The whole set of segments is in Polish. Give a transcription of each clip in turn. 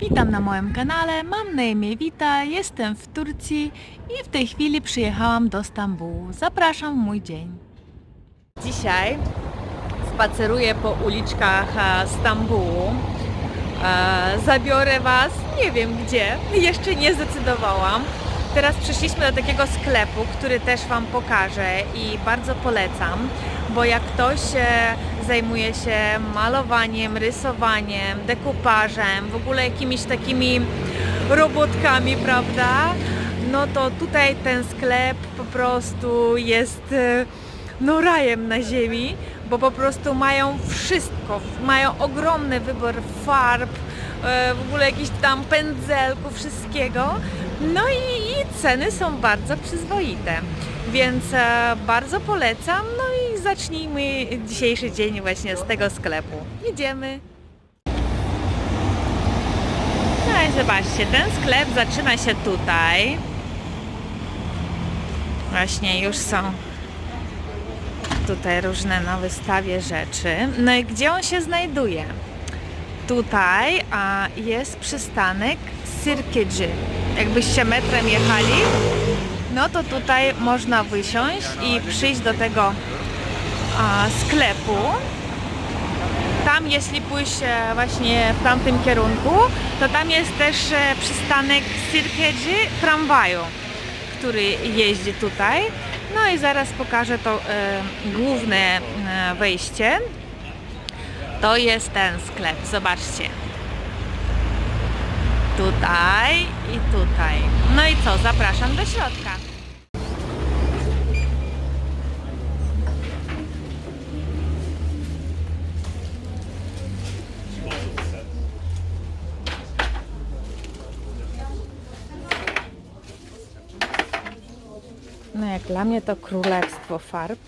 Witam na moim kanale, mam na imię Wita, jestem w Turcji i w tej chwili przyjechałam do Stambułu. Zapraszam w mój dzień. Dzisiaj spaceruję po uliczkach e, Stambułu. E, Zabiorę Was, nie wiem gdzie, jeszcze nie zdecydowałam. Teraz przyszliśmy do takiego sklepu, który też Wam pokażę i bardzo polecam, bo jak ktoś e, zajmuje się malowaniem, rysowaniem, dekupażem, w ogóle jakimiś takimi robotkami, prawda? No to tutaj ten sklep po prostu jest e, no rajem na ziemi, bo po prostu mają wszystko, mają ogromny wybór farb, e, w ogóle jakichś tam pędzelków, wszystkiego. No i, i ceny są bardzo przyzwoite, więc e, bardzo polecam. No i zacznijmy dzisiejszy dzień właśnie z tego sklepu. Jedziemy. No i zobaczcie, ten sklep zaczyna się tutaj. Właśnie już są tutaj różne na wystawie rzeczy. No i gdzie on się znajduje? Tutaj a, jest przystanek Sirkedży. Jakbyście metrem jechali, no to tutaj można wysiąść i przyjść do tego sklepu. Tam, jeśli pójść właśnie w tamtym kierunku, to tam jest też e, przystanek Sirkedży tramwaju, który jeździ tutaj. No i zaraz pokażę to e, główne e, wejście. To jest ten sklep, zobaczcie. Tutaj i tutaj. No i co, zapraszam do środka. No jak dla mnie to królestwo farb.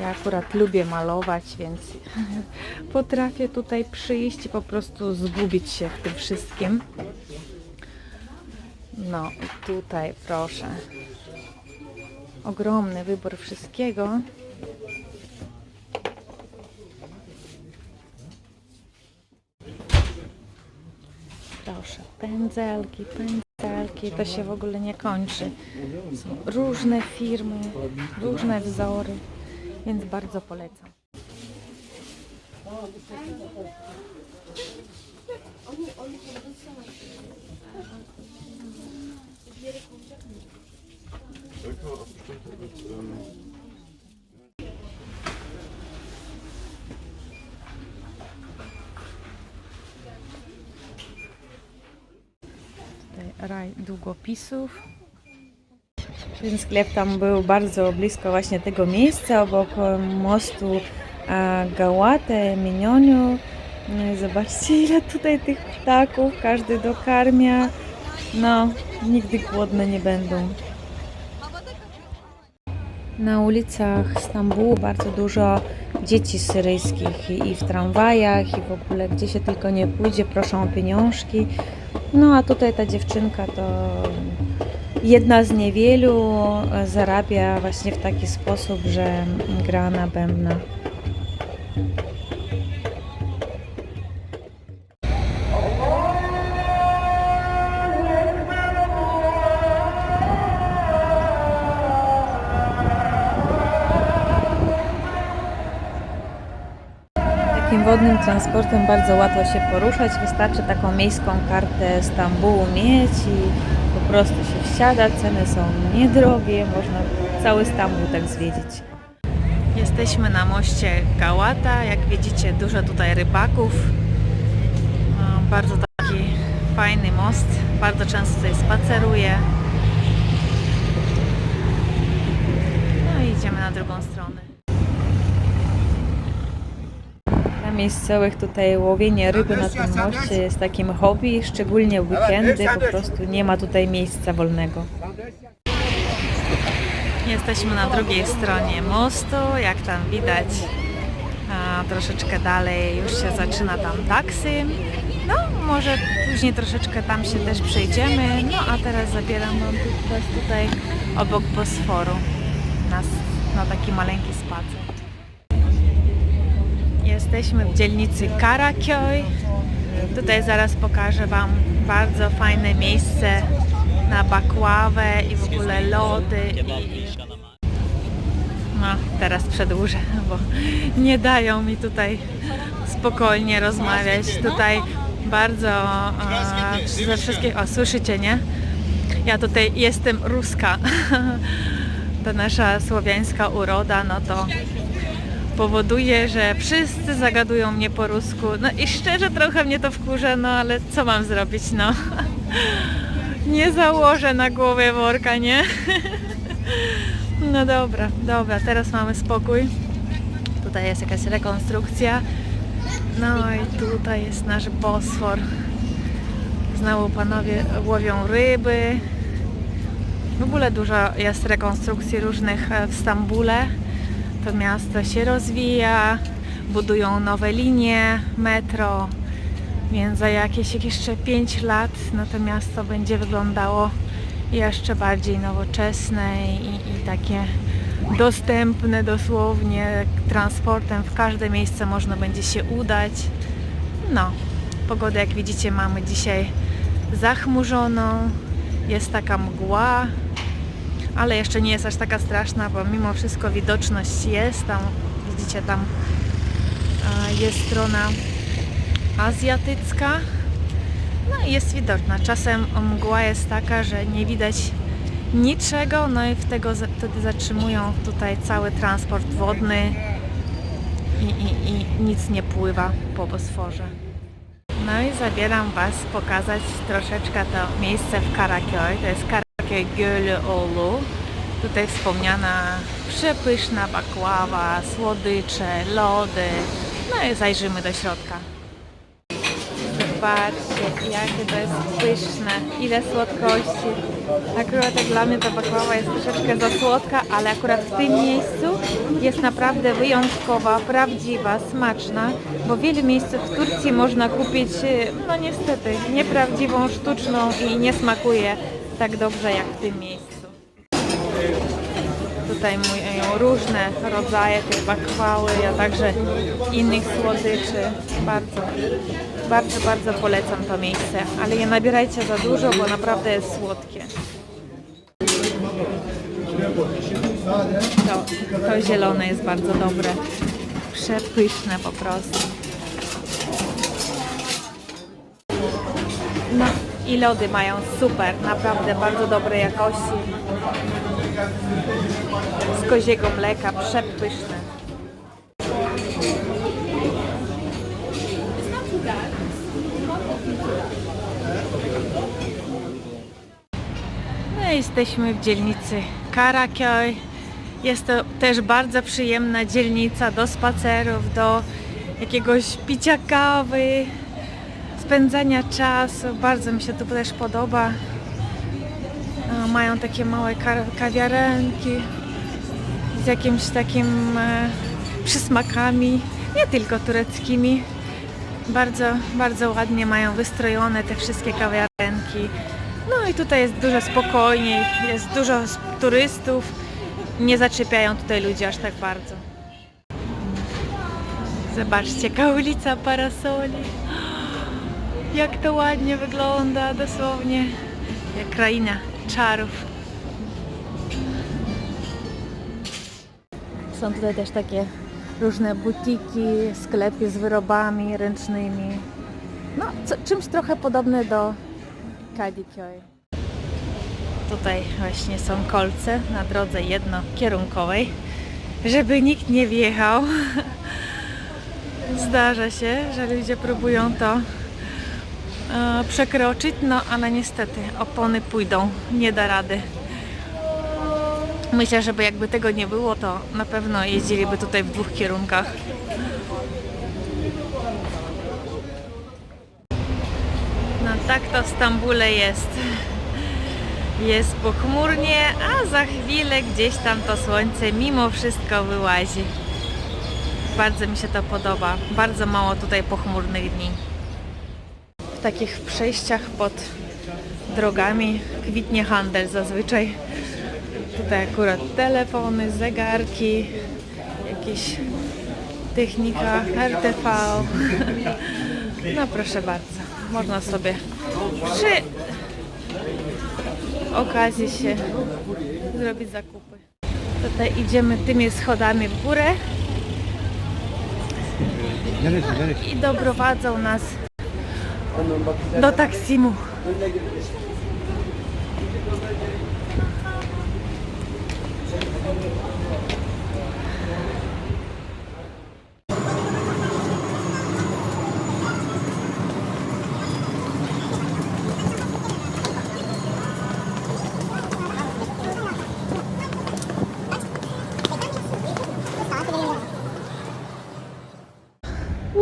Ja akurat lubię malować, więc potrafię tutaj przyjść i po prostu zgubić się w tym wszystkim. No, i tutaj proszę. Ogromny wybór wszystkiego. Proszę, pędzelki, pędzelki, to się w ogóle nie kończy. Są różne firmy, różne wzory, więc bardzo polecam. Tutaj raj długopisów. Ten sklep tam był bardzo blisko właśnie tego miejsca, obok e, mostu e, Gałate, Minioniu. No zobaczcie ile tutaj tych ptaków, każdy dokarmia. No, nigdy głodne nie będą. Na ulicach Stambułu bardzo dużo dzieci syryjskich i w tramwajach i w ogóle gdzie się tylko nie pójdzie proszą o pieniążki. No a tutaj ta dziewczynka to jedna z niewielu e, zarabia właśnie w taki sposób, że gra na bębna. Takim wodnym transportem bardzo łatwo się poruszać. Wystarczy taką miejską kartę Stambułu mieć i po prostu się wsiada. Ceny są niedrogie, można cały Stambuł tak zwiedzić. Jesteśmy na moście Gałata. Jak widzicie, dużo tutaj rybaków. No, Bardzo taki fajny most. Bardzo często tutaj spaceruję. No i idziemy na drugą stronę. Dla miejscowych tutaj łowienie ryby na tym moście jest takim hobby, szczególnie w weekendy, po prostu nie ma tutaj miejsca wolnego. Jesteśmy na drugiej stronie mostu, jak tam widać, a troszeczkę dalej już się zaczyna tam taksy. No, może później troszeczkę tam się też przejdziemy, no a teraz zabieram wam was tutaj obok Bosforu na, na taki maleńki spacer. Jesteśmy w dzielnicy Karaköy. Tutaj zaraz pokażę Wam bardzo fajne miejsce na bakławę i w ogóle lody. I... No, teraz przedłużę, bo nie dają mi tutaj spokojnie rozmawiać. Tutaj bardzo e, ze wszystkich, o słyszycie, nie? Ja tutaj jestem ruska. Ta nasza słowiańska uroda, no to powoduje, że wszyscy zagadują mnie po rusku. No i szczerze trochę mnie to wkurza, no ale co mam zrobić, no. Nie założę na głowie worka, nie? No dobra, dobra, teraz mamy spokój. Tutaj jest jakaś rekonstrukcja. No i tutaj jest nasz Bosfor. Znowu panowie łowią ryby. W ogóle dużo jest rekonstrukcji różnych e, w Stambule. To miasto się rozwija, budują nowe linie metro, więc za jakieś jeszcze 5 lat no to miasto będzie wyglądało jeszcze bardziej nowoczesne i, i takie dostępne dosłownie transportem. W każde miejsce można będzie się udać. No, pogodę jak widzicie mamy dzisiaj zachmurzoną, jest taka mgła, ale jeszcze nie jest aż taka straszna, bo mimo wszystko widoczność jest. Tam widzicie, tam jest strona azjatycka. No i jest widoczna. Czasem mgła jest taka, że nie widać niczego, no i wtedy, wtedy zatrzymują tutaj cały transport wodny i, i, i nic nie pływa po Bosforze. No i zabieram Was pokazać troszeczkę to miejsce w Karaköy. To jest Karaköy Gölü Oğlu. Tutaj wspomniana przepyszna bakława, słodycze, lody. No i zajrzymy do środka. Zobaczcie, jakie to jest pyszne, ile słodkości. Akurat jak dla mnie ta baklawa jest troszeczkę za słodka, ale akurat w tym miejscu jest naprawdę wyjątkowa, prawdziwa, smaczna, bo w wielu miejscach w Turcji można kupić, y, no niestety, nieprawdziwą, sztuczną i nie smakuje tak dobrze jak w tym miejscu. Tutaj mają różne rodzaje tej bakwały, a także innych słodyczy. Bardzo, bardzo, bardzo polecam to miejsce. Ale nie nabierajcie za dużo, bo naprawdę jest słodkie. To, to zielone jest bardzo dobre. Przepyszne po prostu. No i lody mają super, naprawdę bardzo dobrej jakości. Z koziego mleka, przepyszne. No jesteśmy w dzielnicy Karaköy. Jest to też bardzo przyjemna dzielnica do spacerów, do jakiegoś picia kawy, spędzania czasu. Bardzo mi się tu też podoba. E, Mają takie małe ka- kawiarenki z jakimś takim e, przysmakami, nie tylko tureckimi. Bardzo, bardzo ładnie mają wystrojone te wszystkie kawiarenki. No i tutaj jest dużo spokojniej, jest dużo turystów. Nie zaczepiają tutaj ludzi aż tak bardzo. Zobaczcie, jaka ulica parasoli. Jak to ładnie wygląda, dosłownie. Jak kraina czarów. Są tutaj też takie różne butiki, sklepy z wyrobami ręcznymi. No, co, czymś trochę podobne do Kadıköy. Tutaj właśnie są kolce na drodze jednokierunkowej, żeby nikt nie wjechał. Zdarza się, że ludzie próbują to przekroczyć, no ale niestety opony pójdą, nie da rady. Myślę, że jakby tego nie było, to na pewno jeździliby tutaj w dwóch kierunkach. No tak to w Stambule jest. Jest pochmurnie, a za chwilę gdzieś tam to słońce mimo wszystko wyłazi. Bardzo mi się to podoba. Bardzo mało tutaj pochmurnych dni. Takich przejściach pod drogami kwitnie handel zazwyczaj. Tutaj akurat telefony, zegarki, jakieś technika RTV. No proszę bardzo, można sobie przy okazji się zrobić zakupy. Tutaj idziemy tymi schodami w górę i doprowadzą nas do Taksimu.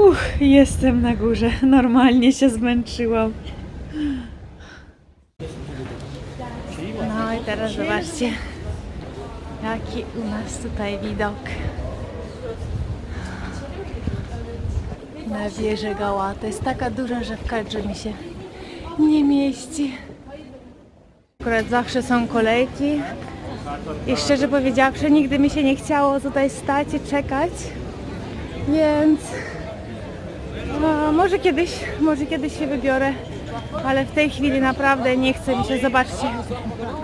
Uch, jestem na górze. Normalnie się zmęczyłam. No i teraz zobaczcie, jaki u nas tutaj widok. Na wieżę Gałata. Jest taka duża, że w kadrze mi się nie mieści. Akurat zawsze są kolejki. I szczerze powiedziawszy, nigdy mi się nie chciało tutaj stać i czekać. Więc no, może kiedyś, może kiedyś się wybiorę, ale w tej chwili naprawdę nie chcę mi się. Zobaczcie,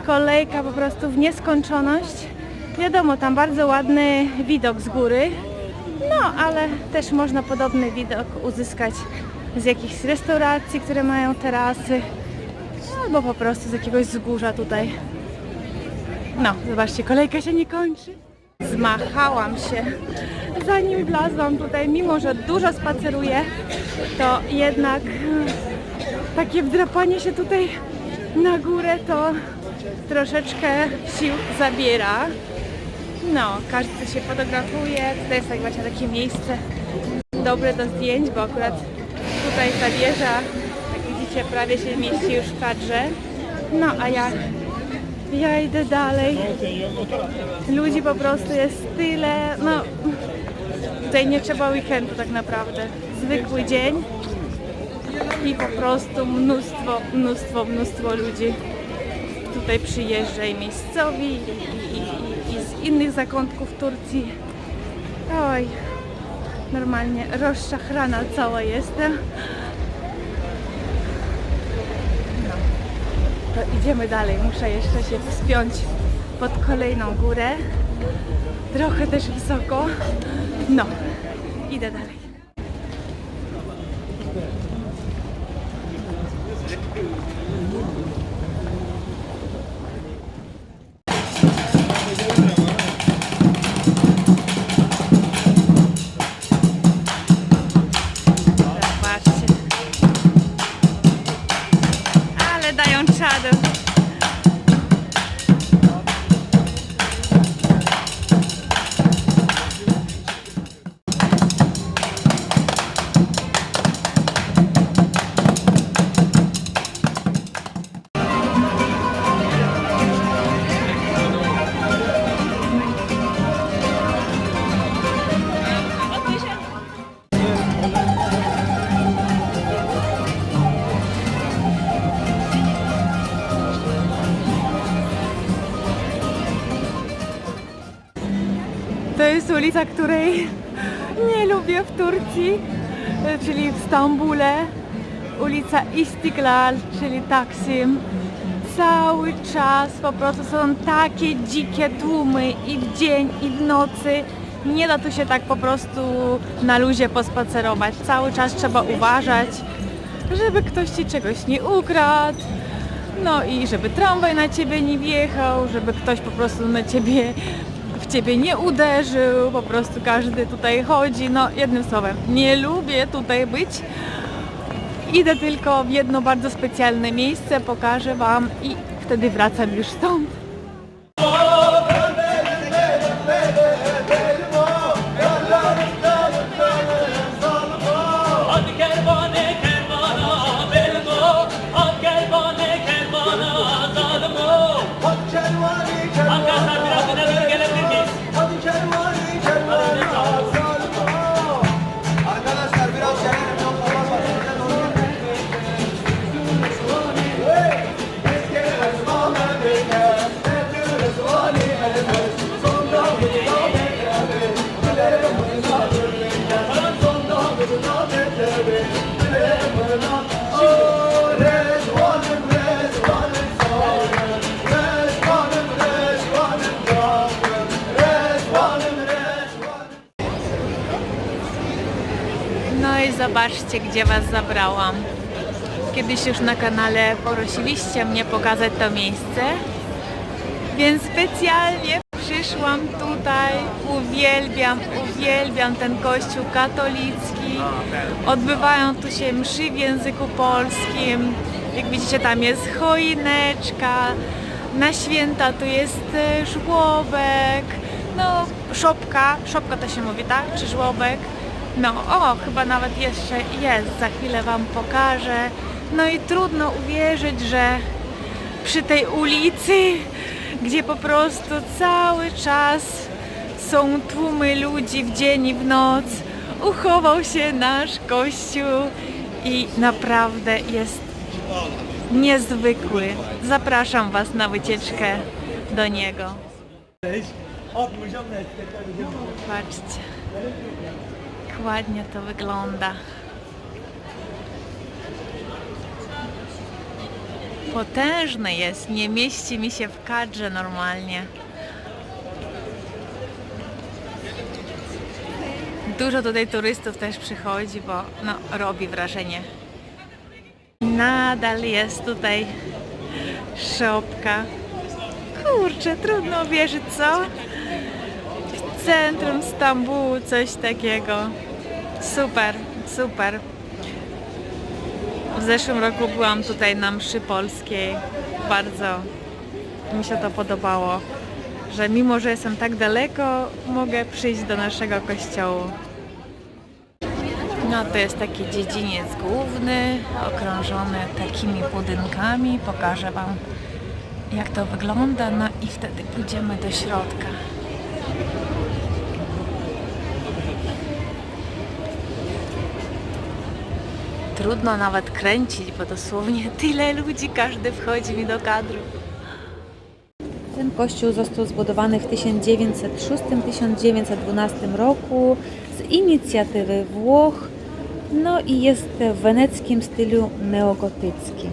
kolejka po prostu w nieskończoność. Wiadomo, tam bardzo ładny widok z góry, no ale też można podobny widok uzyskać z jakichś restauracji, które mają terasy, albo po prostu z jakiegoś wzgórza tutaj. No, zobaczcie, kolejka się nie kończy. Zmachałam się, zanim wlazłam tutaj, mimo że dużo spaceruję, to jednak takie wdrapanie się tutaj na górę to troszeczkę sił zabiera. No, każdy się fotografuje, tutaj jest tak właśnie takie miejsce dobre do zdjęć, bo akurat tutaj ta wieża, jak widzicie, prawie się mieści już w kadrze. No, a ja ja idę dalej. Ludzi po prostu jest tyle. No, tutaj nie trzeba weekendu tak naprawdę. Zwykły dzień i po prostu mnóstwo, mnóstwo, mnóstwo ludzi tutaj przyjeżdża i miejscowi i, i, i, i z innych zakątków Turcji. Oj, normalnie rozczachrana cała jestem. To idziemy dalej. Muszę jeszcze się wspiąć pod kolejną górę. Trochę też wysoko. No, idę dalej. Ulica, której nie lubię w Turcji, czyli w Stambule. Ulica Istiklal, czyli Taksim. Cały czas po prostu są takie dzikie tłumy i w dzień, i w nocy. Nie da tu się tak po prostu na luzie pospacerować. Cały czas trzeba uważać, żeby ktoś ci czegoś nie ukradł. No i żeby tramwaj na ciebie nie wjechał, żeby ktoś po prostu na ciebie ciebie nie uderzył, po prostu każdy tutaj chodzi. No jednym słowem, nie lubię tutaj być. Idę tylko w jedno bardzo specjalne miejsce, pokażę Wam i wtedy wracam już stąd. Zobaczcie, gdzie Was zabrałam. Kiedyś już na kanale prosiliście mnie pokazać to miejsce, więc specjalnie przyszłam tutaj. Uwielbiam, uwielbiam ten kościół katolicki. Odbywają tu się mszy w języku polskim. Jak widzicie, tam jest choineczka. Na święta tu jest e, żłobek. No, szopka. Szopka to się mówi, tak? Czy żłobek? No, o, chyba nawet jeszcze jest. Za chwilę Wam pokażę. No i trudno uwierzyć, że przy tej ulicy, gdzie po prostu cały czas są tłumy ludzi w dzień i w noc, uchował się nasz kościół i naprawdę jest niezwykły. Zapraszam Was na wycieczkę do niego. Patrzcie, jak ładnie to wygląda. Potężny jest, nie mieści mi się w kadrze normalnie. Dużo tutaj turystów też przychodzi, bo no, robi wrażenie. Nadal jest tutaj szopka. Kurczę, trudno wierzyć, co? Centrum Stambułu coś takiego. Super, super. W zeszłym roku byłam tutaj na mszy polskiej. Bardzo mi się to podobało, że mimo, że jestem tak daleko, mogę przyjść do naszego kościołu. No to jest taki dziedziniec główny, okrążony takimi budynkami. Pokażę Wam jak to wygląda, no i wtedy pójdziemy do środka. Trudno nawet kręcić, bo dosłownie tyle ludzi, każdy wchodzi mi do kadru. Ten kościół został zbudowany w 1906-1912 roku z inicjatywy Włoch, no i jest w weneckim stylu neogotyckim.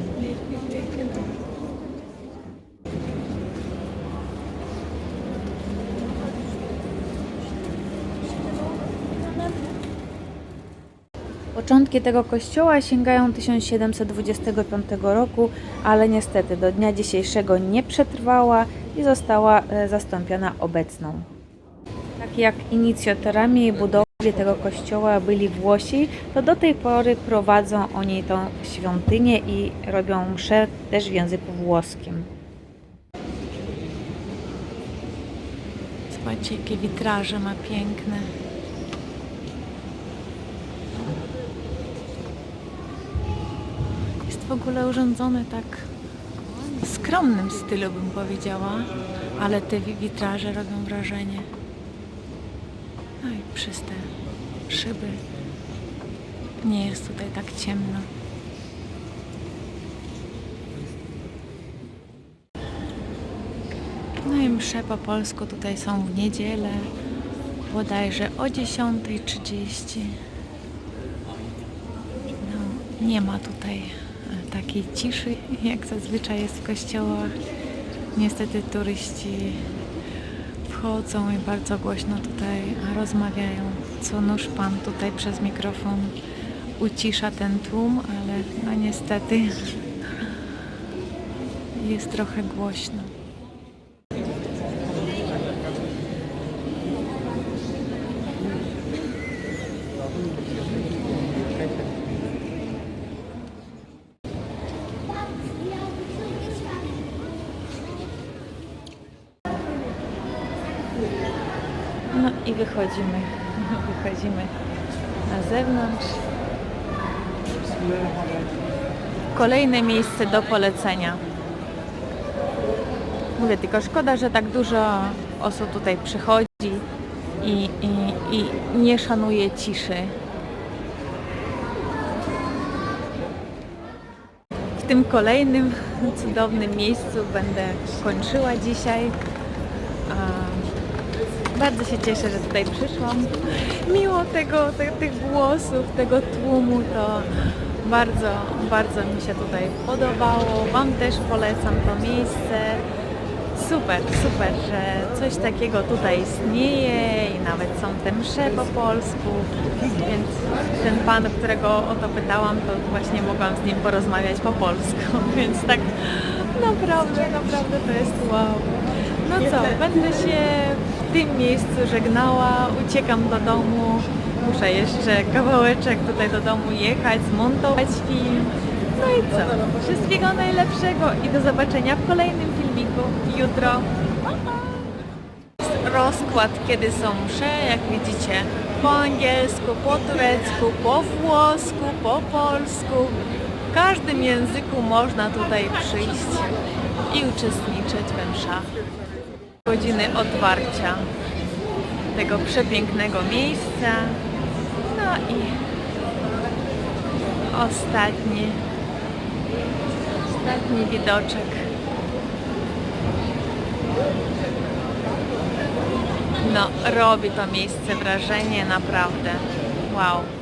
Początki tego kościoła sięgają 1725 roku, ale niestety do dnia dzisiejszego nie przetrwała i została e, zastąpiona obecną. Tak jak inicjatorami budowy tego kościoła byli Włosi, to do tej pory prowadzą oni tą świątynię i robią msze też w języku włoskim. Zobaczcie, jakie witraże ma piękne. Jest w ogóle urządzone tak w skromnym stylu, bym powiedziała, ale te wi- witraże robią wrażenie. No i przez te szyby nie jest tutaj tak ciemno. No i msze po polsku tutaj są w niedzielę, bodajże o 10.30. No, nie ma tutaj takiej ciszy, jak zazwyczaj jest w kościołach. Niestety turyści wchodzą i bardzo głośno tutaj rozmawiają. Co nóż pan tutaj przez mikrofon ucisza ten tłum, ale no niestety jest trochę głośno. No i wychodzimy. Wychodzimy na zewnątrz. Kolejne miejsce do polecenia. Mówię, tylko szkoda, że tak dużo osób tutaj przychodzi i, i, i nie szanuje ciszy. W tym kolejnym cudownym miejscu będę kończyła dzisiaj. Bardzo się cieszę, że tutaj przyszłam. Mimo tego, te, tych głosów, tego tłumu, to bardzo, bardzo mi się tutaj podobało. Wam też polecam to miejsce. Super, super, że coś takiego tutaj istnieje i nawet są te msze po polsku, więc ten pan, którego o to pytałam, to właśnie mogłam z nim porozmawiać po polsku, więc tak naprawdę, naprawdę to jest wow. No co, będę się tym miejscu żegnała, uciekam do domu, muszę jeszcze kawałeczek tutaj do domu jechać, zmontować film. No i co? Wszystkiego najlepszego i do zobaczenia w kolejnym filmiku jutro. Rozkład, kiedy są msze, jak widzicie, po angielsku, po turecku, po włosku, po polsku. W każdym języku można tutaj przyjść i uczestniczyć we mszach. Godziny otwarcia tego przepięknego miejsca. No i ostatni Ostatni widoczek. No, robi to miejsce wrażenie naprawdę. Wow.